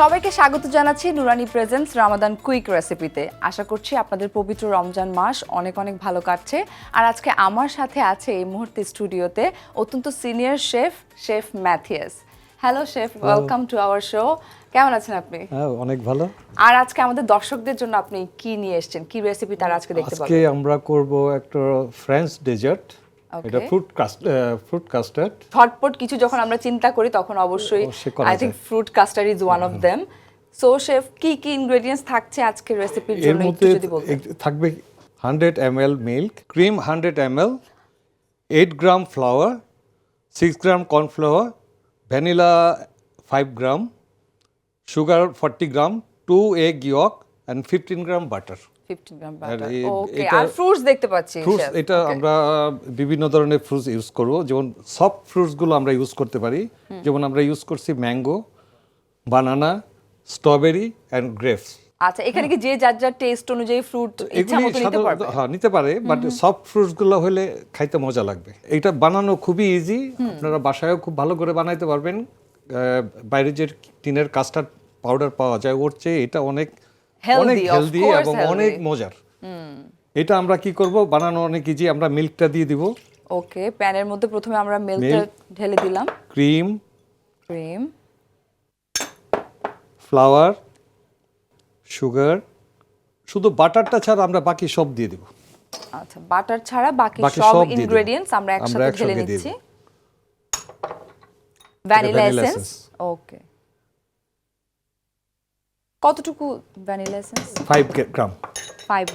সবাইকে স্বাগত জানাচ্ছি নুরানি প্রেজেন্টস রামাদান কুইক রেসিপিতে আশা করছি আপনাদের পবিত্র রমজান মাস অনেক অনেক ভালো কাটছে। আর আজকে আমার সাথে আছে এই মুহূর্তে স্টুডিওতে অত্যন্ত senior chef chef Mathias hello chef welcome to our show কেমন আছেন আপনি? হ্যাঁ অনেক ভালো। আর আজকে আমাদের দর্শকদের জন্য আপনি কি নিয়ে এসেছেন? কি রেসিপি তারা আজকে দেখতে আজকে আমরা করব একটা ফ্রেঞ্চ ডেজার্ট. এটা ফ্রুট ফ্রুট কাস্টার্ড ঝটপট কিছু যখন আমরা চিন্তা করি তখন অবশ্যই I think fruit custard is one of them so chef কি কি ইনগ্রেডিয়েন্টস থাকছে আজকের রেসিপির জন্য? একটু যদি বলতেন। থাকবে hundred M L milk cream hundred M L eight gram flour six gram cornflour vanilla five gram sugar forty gram two egg yolk and fifteen gram butter 15 gram butter okay এটা- আর ফ্রুটস দেখতে পাচ্ছি fruits এটা আমরা বিভিন্ন ধরনের fruits use করব। যেমন সফট ফ্রুটসগুলো আমরা ইউজ করতে পারি। যেমন আমরা ইউজ করছি mango banana strawberry and grapes আচ্ছা এখানে কি যে যার যার টেস্ট অনুযায়ী ফ্রুট ইচ্ছা মতো নিতে পারবে? হ্যাঁ নিতে পারে বাট সফট ফ্রুটসগুলো হলে খাইতে মজা লাগবে। এটা বানানো খুবই ইজি আপনারা বাসায়ও খুব ভালো করে বানাইতে পারবেন। বাইরে যে টিনের কাস্টার্ড পাউডার পাওয়া যায় ওর চেয়ে এটা অনেক অনেক হেলদি এবং অনেক মজার। এটা আমরা কি করব? বানানো অনেক ইজি আমরা মিল্কটা দিয়ে দিব। ওকে প্যানের মধ্যে প্রথমে আমরা মিল্কটা. ঢেলে দিলাম। ক্রিম ক্রিম ফ্লাওয়ার সুগার শুধু বাটারটা ছাড়া আমরা বাকি সব দিয়ে দিব। আচ্ছা বাটার ছাড়া বাকি সব। ইনগ্রেডিয়েন্টস আমরা একসাথে ঢেলে নিচ্ছি। ভ্যানিলা এসেন্স ওকে কতটুকু vanilla essence? Five gram five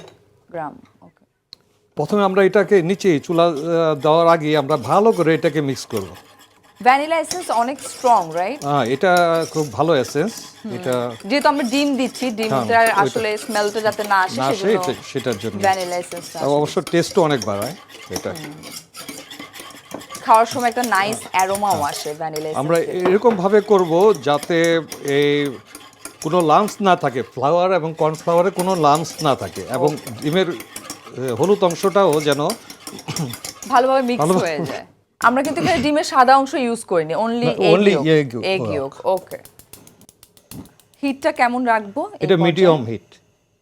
gram okay প্রথমে আমরা এটাকে নিচে চুলা দেওয়ার আগে আমরা ভালো করে এটাকে মিক্স করব। ভ্যানিলা এসেন্স অনেক স্ট্রং রাইট হ্যাঁ এটা খুব ভালো এসেন্স এটা যেহেতু আমরা ডিম দিচ্ছি ডিমটার হ্যাঁ, আসলে স্মেলটা যাতে না আসে সেটার জন্য। ভ্যানিলা এসেন্সটা আর অবশ্য টেস্টও অনেক বাড়ায় এটা। খাওয়ার সময় একটা নাইস অ্যারোমাও আসে ভ্যানিলা আমরা এসেন্স এরকম ভাবে করব যাতে এই কোনো লামস না থাকে ফ্লাওয়ার এবং কর্নফ্লাওয়ারে কোনো লামস না থাকে এবং ডিমের হলুদ অংশটাও যেন ভালোভাবে মিক্স হয়ে যায়। আমরা কিন্তু এখানে ডিমের সাদা অংশ ইউজ করিনি only only egg yolk okay হিটটা কেমন রাখব? এটা মিডিয়াম হিট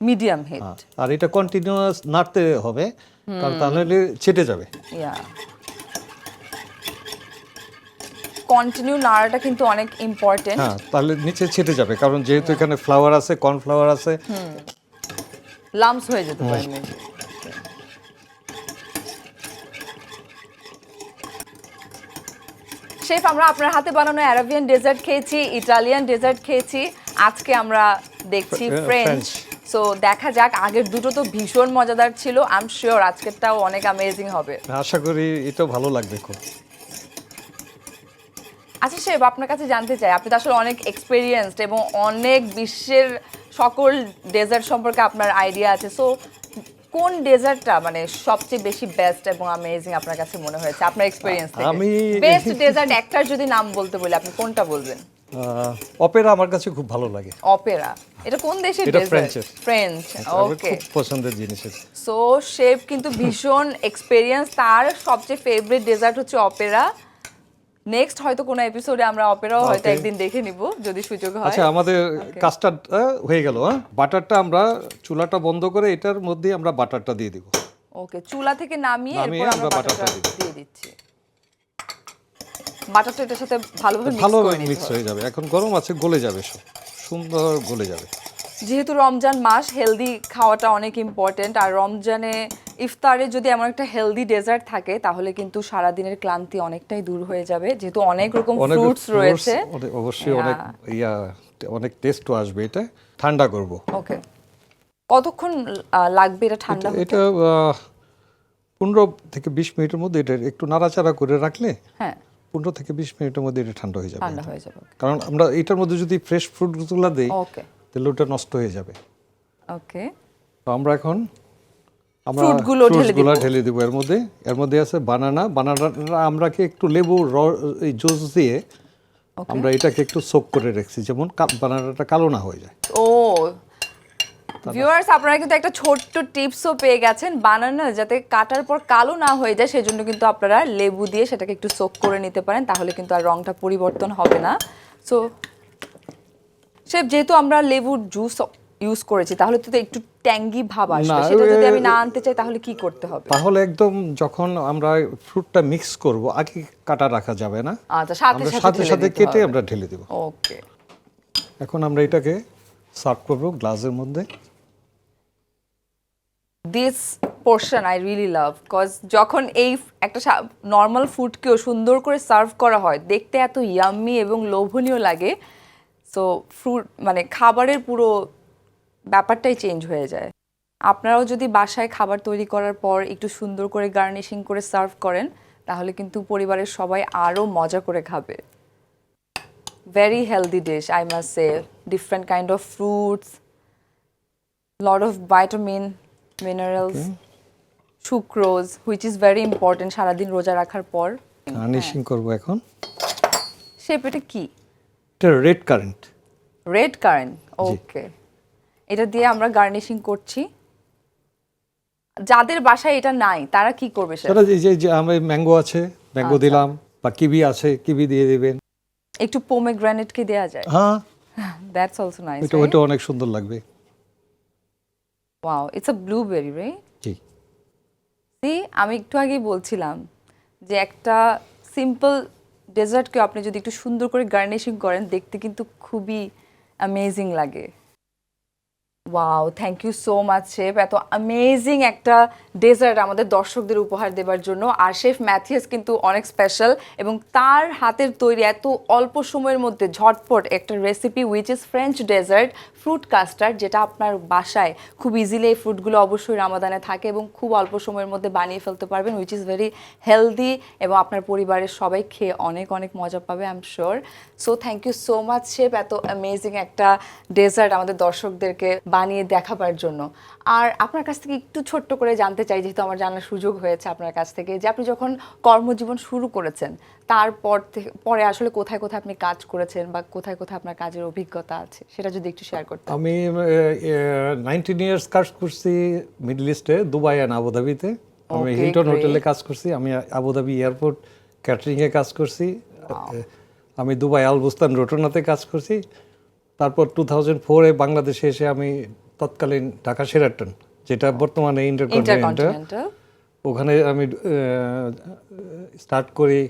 মিডিয়াম হিট আর এটা কন্টিনিউয়াস নাড়তে হবে কারণ তাহলে ছেটে যাবে। ইয়া কন্টিনিউ নাড়াটা কিন্তু অনেক ইম্পর্টেন্ট হ্যাঁ তাহলে নিচে ছেটে যাবে কারণ যেহেতু এখানে ফ্লাওয়ার আছে কর্নফ্লাওয়ার আছে। লামস হয়ে যেতে পারে। শেফ আমরা আপনার হাতে বানানো অ্যারাবিয়ান ডেজার্ট খেয়েছি ইটালিয়ান ডেজার্ট খেয়েছি। আজকে আমরা দেখছি ফ্রেঞ্চ। সো দেখা যাক আগের দুটো তো ভীষণ মজাদার ছিল। আই এম শিওর আজকেরটাও অনেক অ্যামেজিং হবে। আশা করি এটাও ভালো লাগবে খুব। আচ্ছা শেফ আপনার কাছে জানতে চাই আপনি তো আসলে অনেক এক্সপেরিয়েন্সড এবং অনেক বিশ্বের সকল ডেজার্ট সম্পর্কে আপনার আইডিয়া আছে। সো কোন ডেজার্টটা মানে সবচেয়ে বেশি বেস্ট এবং অ্যামেজিং আপনার কাছে মনে হয়েছে আপনার এক্সপেরিয়েন্স থেকে? আমি- বেস্ট ডেজার্ট একটার যদি নাম বলতে বলি আপনি কোনটা বলবেন? অপেরা আমার কাছে খুব ভালো লাগে। অপেরা এটা কোন দেশের এটা ডেজার্ট ফ্রেঞ্চ ওকে খুব পছন্দের জিনিস সো শেফ কিন্তু ভীষণ এক্সপেরিয়েন্স তার সবচেয়ে ফেভারিট ডেজার্ট হচ্ছে অপেরা নেক্সট হয়তো কোনো এপিসোডে আমরা অপেরাও হয়তো একদিন দেখে নিব যদি সুযোগ হয়। আচ্ছা আমাদের কাস্টার্ড হয়ে গেল হ্যাঁ? বাটারটা আমরা চুলাটা বন্ধ করে এটার মধ্যে আমরা বাটারটা দিয়ে দিব। ওকে চুলা থেকে নামিয়ে এরপর আমরা বাটারটা দিয়ে দিচ্ছি। বাটারটা এটার সাথে ভালোভাবে মিক্স হয়ে যাবে। এখন গরম আছে গলে যাবে সব। সুন্দর গলে যাবে। যেহেতু রমজান মাস হেলদি খাওয়াটা অনেক ইম্পর্টেন্ট আর রমজানে ইফতারে যদি এমন একটা হেলদি ডেজার্ট থাকে তাহলে কিন্তু সারা দিনের ক্লান্তি অনেকটাই দূর হয়ে যাবে। যেহেতু অনেক রকম ফ্রুটস রয়েছে। অবশ্যই অনেক ইয়া অনেক টেস্টও আসবে। এটা ঠান্ডা করব। ওকে কতক্ষণ লাগবে এটা ঠান্ডা হতে? এটা পনেরো থেকে বিশ মিনিটের মধ্যে এটা একটু নাড়াচাড়া করে রাখলে হ্যাঁ। পনেরো থেকে বিশ মিনিটের মধ্যে এটা ঠান্ডা হয়ে যাবে ঠান্ডা হয়ে যাবে কারণ আমরা এটার মধ্যে যদি ফ্রেশ ফ্রুটগুলো দিই ওকে তাহলে ওটা নষ্ট হয়ে যাবে। ওকে। তো আমরা এখন আমরা Fruitগুলো ঢেলে দিব। ঢেলে দিব এর মধ্যে। এর মধ্যে আছে বানানা। বানানা আমরা কি একটু লেবু র এই জুস দিয়ে আমরা এটাকে একটু সোক করে রাখছি। যেমন বানানাটা কালো না হয়ে যায়। ও। ভিউয়ার্স আপনারা কিন্তু একটা ছোট্ট টিপসও পেয়ে গেছেন বানানা যাতে কাটার পর কালো না হয়ে যায় সেজন্য কিন্তু আপনারা লেবু দিয়ে সেটাকে একটু সোক করে নিতে পারেন তাহলে কিন্তু আর রংটা পরিবর্তন হবে না। সো শেফ যেহেতু আমরা লেবুর জুস ইউজ করেছি তাহলে তো একটু ট্যাঙ্গি ভাব আসবে। সেটা যদি আমি না আনতে চাই তাহলে কি করতে হবে? তাহলে একদম যখন আমরা ফ্রুটটা মিক্স করব আগে কাটা রাখা যাবে না। আচ্ছা সাথে সাথে সাথে কেটে আমরা ঢেলে দেব। ওকে। এখন আমরা এটাকে সার্ভ করব গ্লাসের মধ্যে। This portion I really love cause যখন এই একটা নর্মাল ফুডকেও সুন্দর করে সার্ভ করা হয় দেখতে এত ইয়াম্মি এবং লোভনীয় লাগে। সো ফ্রুট মানে খাবারের পুরো ব্যাপারটাই চেঞ্জ হয়ে যায়। আপনারাও যদি বাসায় খাবার তৈরি করার পর একটু সুন্দর করে গার্নিশিং করে সার্ভ করেন তাহলে কিন্তু পরিবারের সবাই আরও মজা করে খাবে। Very healthy dish I must say different kind of fruits lot of vitamin minerals sucrose which is very important সারাদিন রোজা রাখার পর। গার্নিশিং করব এখন? শেপ এটা কি? এটা red currant. Red currant okay এটা দিয়ে আমরা গার্নিশিং করছি। যাদের বাসায় এটা নাই তারা কি করবে সেটা যে যে আমি ম্যাঙ্গো আছে ম্যাঙ্গো আচ্ছা। দিলাম বা কিবি আছে কিবি দিয়ে দিবেন। একটু পোমেগ্রানেট কি দেয়া যায়। হ্যাঁ। দ্যাটস অলসো নাইস ওইটা ওইটা অনেক সুন্দর লাগবে। Wow it's a blueberry right জি। সি আমি একটু আগেই বলছিলাম যে একটা সিম্পল ডেজার্টকে আপনি যদি একটু সুন্দর করে গার্নিশিং করেন দেখতে কিন্তু খুবই অ্যামেজিং লাগে। Wow thank you so much chef এত অ্যামেজিং একটা ডেজার্ট আমাদের দর্শকদের উপহার দেওয়ার জন্য। আর শেফ ম্যাথিয়াস কিন্তু অনেক স্পেশাল এবং তার হাতের তৈরি এত অল্প সময়ের মধ্যে ঝটপট একটা recipe which is French dessert fruit custard যেটা আপনার বাসায় খুব ইজিলি এই ফ্রুটগুলো অবশ্যই রামাদানে থাকে এবং খুব অল্প সময়ের মধ্যে বানিয়ে ফেলতে পারবেন উইচ ইজ ভেরি হেলদি এবং আপনার পরিবারের সবাই খেয়ে অনেক অনেক মজা পাবে I am sure so thank you so much chef এত অ্যামেজিং একটা ডেজার্ট আমাদের দর্শকদেরকে বানিয়ে দেখাবার জন্য। আর আপনার কাছ থেকে একটু ছোট্ট করে জানতে চাই যেহেতু আমার জানার সুযোগ হয়েছে আপনার কাছ থেকে যে আপনি যখন কর্মজীবন শুরু করেছেন তারপর পরে আসলে কোথায় কোথায় আপনি কাজ করেছেন বা কোথায় কোথায় আপনার কাজের অভিজ্ঞতা আছে সেটা যদি একটু শেয়ার করতেন। আমি নাইনটিন ইয়ার্স কাজ করছি মিডল ইস্টে দুবাই অ্যান্ড আবুধাবিতে আমি হিলটন হোটেলে কাজ করছি আমি আবুধাবি এয়ারপোর্ট ক্যাটারিংয়ে কাজ করছি। আমি দুবাই আল বুস্তান রোটনাতে কাজ করছি। তারপর টু থাউজেন্ড ফোরে বাংলাদেশে এসে আমি তৎকালীন ঢাকা সেরাটন যেটা বর্তমানে ইন্টারকন্টিনেন্টাল ওখানে আমি স্টার্ট করি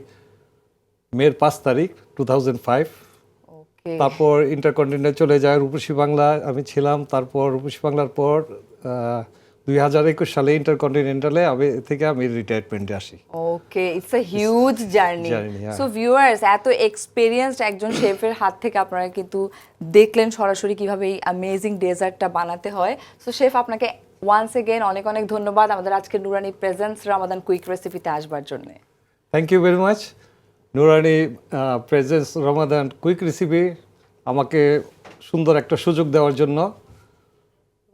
মের পাঁচ তারিখ টু থাউজেন্ড ফাইভ তারপর ইন্টারকন্টিনেন্টাল চলে যায় রূপসী বাংলা আমি ছিলাম। তারপর রূপসী বাংলার পর দুই হাজার একুশ সালে ইন্টারকন্টিনেন্টালে আমি থেকে আমি রিটায়ারমেন্টে আসি। Okay it's a huge journey. So viewers এত এক্সপেরিয়েন্সড একজন শেফের হাত থেকে আপনারা কিন্তু দেখলেন সরাসরি কীভাবে এই অ্যামেজিং ডেজার্টটা বানাতে হয়। সো শেফ আপনাকে ওয়ান্স এগেন অনেক অনেক ধন্যবাদ আমাদের আজকে নুরানি প্রেজেন্স রামাদান কুইক রেসিপিতে আসবার জন্য। Thank you very much Nurani presence Ramadan quick recipe আমাকে সুন্দর একটা সুযোগ দেওয়ার জন্য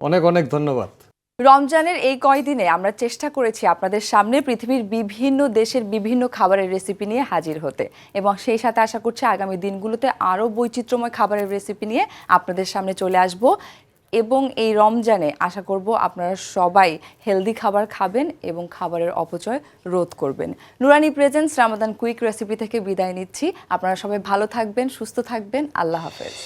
অনেক অনেক ধন্যবাদ। রমজানের এই কয়দিনে আমরা চেষ্টা করেছি আপনাদের সামনে পৃথিবীর বিভিন্ন দেশের বিভিন্ন খাবারের রেসিপি নিয়ে হাজির হতে। এবং সেই সাথে আশা করছি আগামী দিনগুলোতে আরও বৈচিত্র্যময় খাবারের রেসিপি নিয়ে আপনাদের সামনে চলে আসব। এবং এই রমজানে আশা করব আপনারা সবাই হেলদি খাবার খাবেন এবং খাবারের অপচয় রোধ করবেন। নুরানি প্রেজেন্স রামাদান কুইক রেসিপি থেকে বিদায় নিচ্ছি। আপনারা সবাই ভালো থাকবেন, সুস্থ থাকবেন। আল্লাহ হাফেজ।